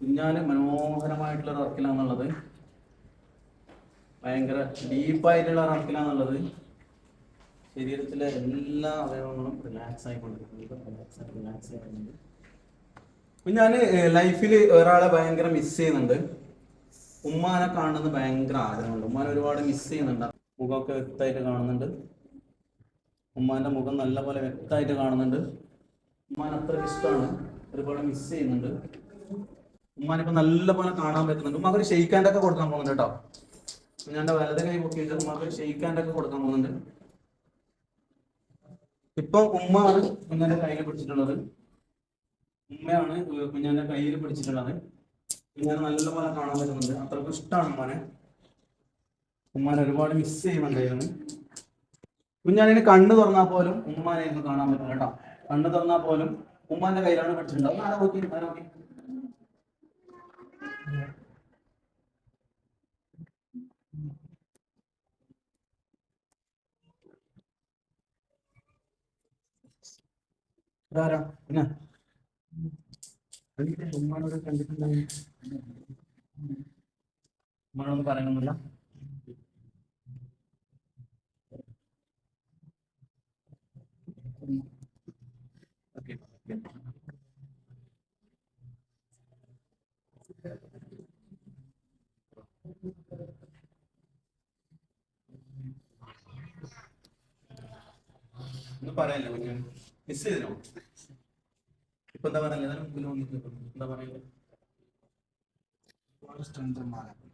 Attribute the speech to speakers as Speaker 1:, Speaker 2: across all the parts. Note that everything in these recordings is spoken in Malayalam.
Speaker 1: കുഞ്ഞാൽ മനോഹരമായിട്ടുള്ള ഒരു ഭയങ്കര ഡീപ്പായിട്ടുള്ള ഒരു ശരീരത്തിലെ എല്ലാ അവയവങ്ങളും റിലാക്സ് ആയിക്കൊണ്ടിരിക്കുന്നത് റിലാക്സ് ലൈഫിൽ ഒരാളെ ഭയങ്കര മിസ് ചെയ്യുന്നുണ്ട്. ഉമ്മാനെ കാണുന്നത് ഭയങ്കര ആഗ്രഹമുണ്ട്. ഉമ്മാനെ ഒരുപാട് മിസ് ചെയ്യുന്നുണ്ട്. മുഖമൊക്കെ വ്യക്തമായിട്ട് കാണുന്നുണ്ട്. ഉമ്മാന്റെ മുഖം നല്ലപോലെ വ്യക്തമായിട്ട് കാണുന്നുണ്ട്. ഉമ്മാൻ അത്രയ്ക്ക് ഇഷ്ടമാണ് ഒരുപാട് മിസ് ചെയ്യുന്നുണ്ട്. ഉമ്മാനിപ്പോ നല്ലപോലെ കാണാൻ പറ്റുന്നുണ്ട്. ഉമ്മാക്ക് ഷെയ്ക്കാന്റെ കൊടുക്കാൻ പോകുന്നുണ്ട് കേട്ടോ. ഞാൻ വലത് കൈ പൊക്കിയിട്ട് ഉമ്മാക്ക് ഷെയ്ക്കാന്റെ കൊടുക്കാൻ പോകുന്നുണ്ട്. ഇപ്പൊ ഉമ്മയാണ് കുഞ്ഞാന്റെ കയ്യിൽ പിടിച്ചിട്ടുള്ളത്. ഉമ്മയാണ് കുഞ്ഞാന്റെ കയ്യിൽ പിടിച്ചിട്ടുള്ളത്. കുഞ്ഞാൻ നല്ലപോലെ കാണാൻ പറ്റുന്നുണ്ട്. അത്രയ്ക്ക് ഇഷ്ടമാണ് ഉമ്മാനെ. ഉമ്മാനെ ഒരുപാട് മിസ് ചെയ്യുന്നുണ്ടായിരുന്നു കുഞ്ഞാനിന് കണ്ണു തുറന്നാൽ പോലും ഉമ്മാനെ ഇന്ന് കാണാൻ പറ്റും കേട്ടോ. കണ്ണ് തുറന്നാൽ പോലും ഉമ്മാന്റെ കയ്യിലാണ് പഠിച്ചിട്ടുണ്ടാവും ആരെ നോക്കി ആരെ ഉമ്മാനോട് കണ്ടിട്ടുണ്ടാവും ഉമ്മാനൊന്നും പറയണമെന്നില്ല ഓക്കെ ഒന്നും പറയാനില്ല കുഞ്ഞു? മിസ് ചെയ്തിനോ? ഇപ്പൊ എന്താ പറയാ അതിന് മുമ്പിൽ വന്നിട്ട് എന്താ
Speaker 2: സ്ട്രെങ്തന്മാരാണ്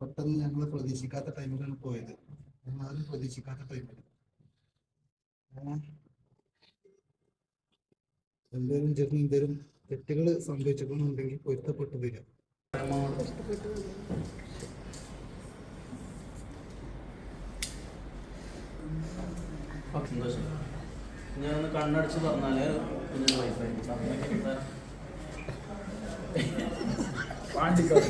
Speaker 2: പെട്ടെന്ന് ഞങ്ങൾ പ്രതീക്ഷിക്കാത്ത ടൈമിലാണ് പോയത്. ഞങ്ങൾ ആരും പ്രതീക്ഷിക്കാത്ത ടൈമിൽ എന്തെങ്കിലും ചെറിയ എന്തെങ്കിലും തെറ്റുകൾ സംഭവിച്ചിട്ടുണ്ടെങ്കിൽ പൊരുത്തപ്പെട്ടു വരിക.
Speaker 1: സന്തോഷം ഞാനൊന്ന് കണ്ണടച്ച് പറഞ്ഞാൽ വൈഫായി
Speaker 3: പാണ്ടിക്കാട്.